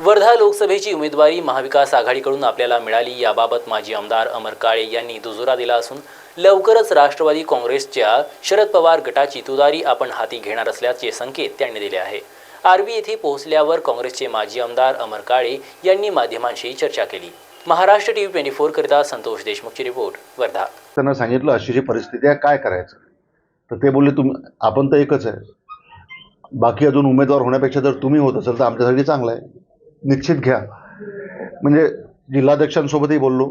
वर्धा लोकसभेची उमेदवारी महाविकास आघाडीकडून आपल्याला मिळाली. याबाबत माजी आमदार अमर काळे यांनी दुजोरा दिला असून लवकरच राष्ट्रवादी काँग्रेसच्या शरद पवार गटाची तुदारी आपण हाती घेणार असल्याचे संकेत त्यांनी दिले आहे. आर्वी येथे पोहोचल्यावर काँग्रेसचे माजी आमदार अमर काळे यांनी माध्यमांशी चर्चा केली. महाराष्ट्र टीव्ही ट्वेंटी फोर करिता संतोष देशमुखची रिपोर्ट वर्धा. त्यांना सांगितलं अशी जी परिस्थिती आहे काय करायचं? तर ते बोलले तुम आपण तर एकच आहे. बाकी अजून उमेदवार होण्यापेक्षा जर तुम्ही होत असेल तर आमच्यासाठी चांगलं आहे. निश्चित घ्या. म्हणजे जिल्हाध्यक्षांसोबतही बोललो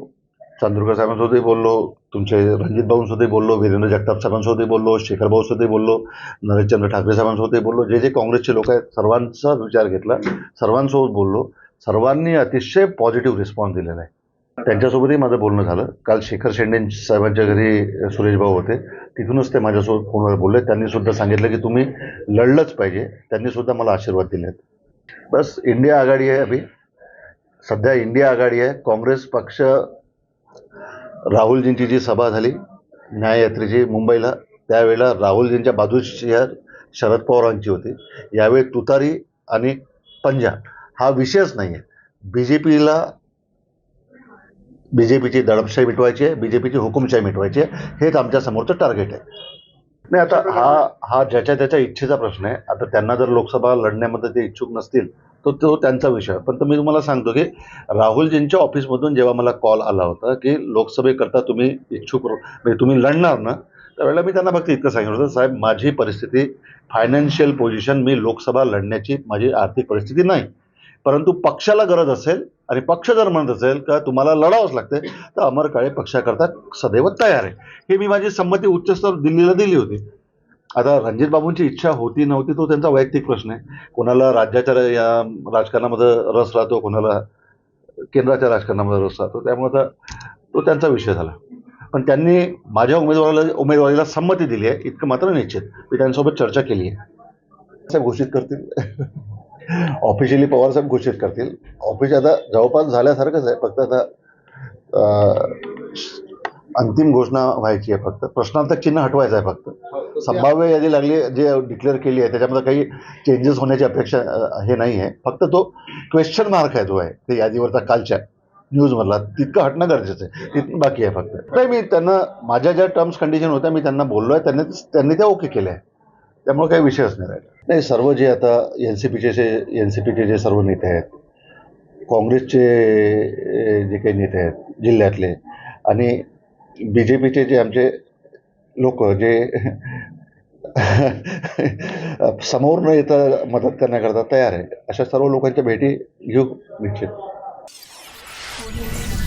चांदुरकर साहेबांसोबतही बोललो तुमचे रणजित भाऊंसोबतही बोललो वीरेंद्र जगताप साहेबांसोबतही बोललो शेखर भाऊसोबतही बोललो नरेशचंद्र ठाकरे साहेबांसोबतही बोललो जे जे काँग्रेसचे लोक आहेत सर्वांचा विचार घेतला सर्वांसोबत बोललो सर्वांनी अतिशय पॉझिटिव्ह रिस्पॉन्स दिलेला आहे. त्यांच्यासोबतही माझं बोलणं झालं. काल शेखर शेंडे साहेबांच्या घरी सुरेश भाऊ होते. तिथूनच ते माझ्यासोबत फोनवर बोलले. त्यांनी सुद्धा सांगितलं की तुम्ही लढलंच पाहिजे. त्यांनी सुद्धा मला आशीर्वाद दिले आहेत बस इंडिया आघाडी आहे अभि. सध्या इंडिया आघाडी आहे. काँग्रेस पक्ष राहुलजींची जी सभा झाली न्याययात्रेची मुंबईला त्यावेळेला राहुलजींच्या बाजूची या शरद पवारांची होती. यावेळी तुतारी आणि पंजा हा विषयच नाही आहे बी जे पीला बी जे पीची दडपशाही मिटवायची आहे बी जे पीची हुकुमशाही मिटवायची आहे हेच आमच्या समोरचं टार्गेट आहे. नाही आता हा हा ज्याच्या त्याच्या इच्छेचा प्रश्न आहे. आता त्यांना जर लोकसभा लढण्यामध्ये ते इच्छुक नसतील तर तो त्यांचा विषय आहे. पण तर मी तुम्हाला सांगतो की राहुलजींच्या ऑफिसमधून जेव्हा मला कॉल आला होता की लोकसभेकरता तुम्ही इच्छुक म्हणजे तुम्ही लढणार ना त्यावेळेला मी त्यांना फक्त इतकं सांगितलं होतं साहेब माझी परिस्थिती फायनान्शियल पोझिशन मी लोकसभा लढण्याची माझी आर्थिक परिस्थिती नाही. परंतु पक्षाला गरज असेल आणि पक्ष जर म्हणत असेल का तुम्हाला लढावंच लागते तर अमर काळे पक्षाकरता सदैव तयार आहे. हे मी माझी संमती उच्चस्तर दिल्लीला दिली होती. आता रणजित बाबूंची इच्छा होती नव्हती तो त्यांचा वैयक्तिक प्रश्न आहे. कोणाला राज्याच्या र- या राजकारणामध्ये रस राहतो कोणाला केंद्राच्या राजकारणामध्ये रस राहतो त्यामुळे आता तो त्यांचा विषय झाला. पण त्यांनी माझ्या उमेदवाराला उमेदवारीला संमती दिली आहे इतकं मात्र निश्चित. मी त्यांच्यासोबत चर्चा केली आहे. साहेब घोषित करतील. ऑफिशियली पवारसाहेब घोषित करतील. ऑफिस आता जवळपास झाल्यासारखंच आहे. फक्त आता अंतिम घोषणा व्हायची आहे फक्त. प्रश्नार्थक चिन्ह हटवायचं आहे फक्त. संभाव्य यादी लागली जे डिक्लेअर केली आहे त्याच्यामध्ये काही चेंजेस होण्याची अपेक्षा हे नाही आहे. फक्त तो क्वेश्चन मार्क आहे जो आहे ते यादीवरचा कालच्या न्यूजमधला तितकं हटणं गरजेचं आहे. तिथून बाकी आहे फक्त. नाही मी त्यांना माझ्या ज्या टर्म्स कंडिशन होत्या मी त्यांना बोललो आहे त्यांनी त्यांनी त्या ओके केल्या आहे त्यामुळे काही विषयच नाही राहिला. नाही सर्व जे आता एन सी पीचे जे एन सी पीचे जे सर्व नेते आहेत काँग्रेसचे जे काही नेते आहेत जिल्ह्यातले आणि बी जे पीचे जे आमचे लोक जे समोर न येता मदत करण्याकरता तयार आहे अशा सर्व लोकांच्या भेटी घेऊ निश्चित.